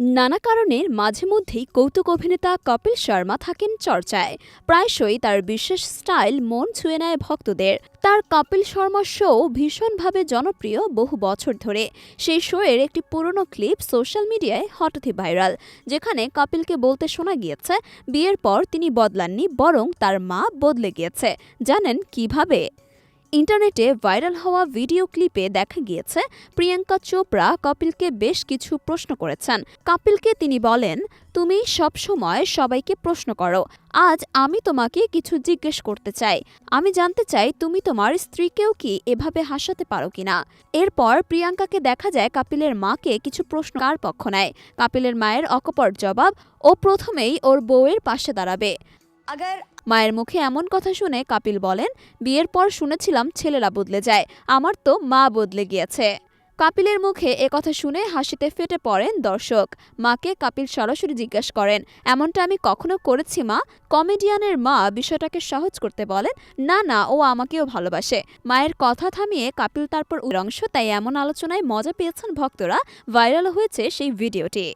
নানা কারণের মাঝে মধ্যেই কৌতুক অভিনেতা কপিল শর্মা থাকেন চর্চায়। প্রায়শই তার বিশেষ স্টাইল মন ছুঁয়ে নেয় ভক্তদের। তার কপিল শর্মা শো ভীষণভাবে জনপ্রিয় বহু বছর ধরে। সেই শোয়ের একটি পুরনো ক্লিপ সোশ্যাল মিডিয়ায় হঠাৎই ভাইরাল যেখানে কপিলকে বলতে শোনা গিয়েছে, বিয়ের পর তিনি বদলাননি, বরং তার মা বদলে গিয়েছে। জানেন কীভাবে? ইন্টারনেটে ভাইরাল হওয়া ভিডিও ক্লিপে দেখা গিয়েছে প্রিয়াঙ্কা চোপড়া কপিলকে বেশ কিছু প্রশ্ন করেছেন। কপিলকে তিনি বলেন, তুমি সব সময় সবাইকে প্রশ্ন করো। আজ আমি তোমাকে কিছু জিজ্ঞেস করতে চাই। আমি জানতে চাই তুমি তোমার স্ত্রীকেও কি এভাবে হাসাতে পারো কিনা? এরপর প্রিয়াঙ্কাকে দেখা যায় কাপিলের মাকে কিছু প্রশ্ন কার পক্ষ নেয়। কাপিলের মায়ের অকপট জবাব, ও প্রথমেই ওর বউয়ের পাশে দাঁড়াবে। মায়ের মুখে এমন কথা শুনে কাপিল বলেন, বিয়ের পর শুনেছিলাম ছেলেরা বদলে যায়, আমার তো মা বদলে গিয়েছে। কাপিলের মুখে এ কথা শুনে হাসিতে ফেটে পড়েন দর্শক। মাকে কাপিল সরাসরি জিজ্ঞেস করেন, এমনটা আমি কখনো করেছি মা? কমেডিয়ানের মা বিষয়টাকে সহজ করতে বলেন, না না, ও আমাকেও ভালোবাসে। মায়ের কথা থামিয়ে কাপিল তারপর অংশ তাই এমন আলোচনায় মজা পেয়েছেন ভক্তরা, ভাইরাল হয়েছে সেই ভিডিওটি।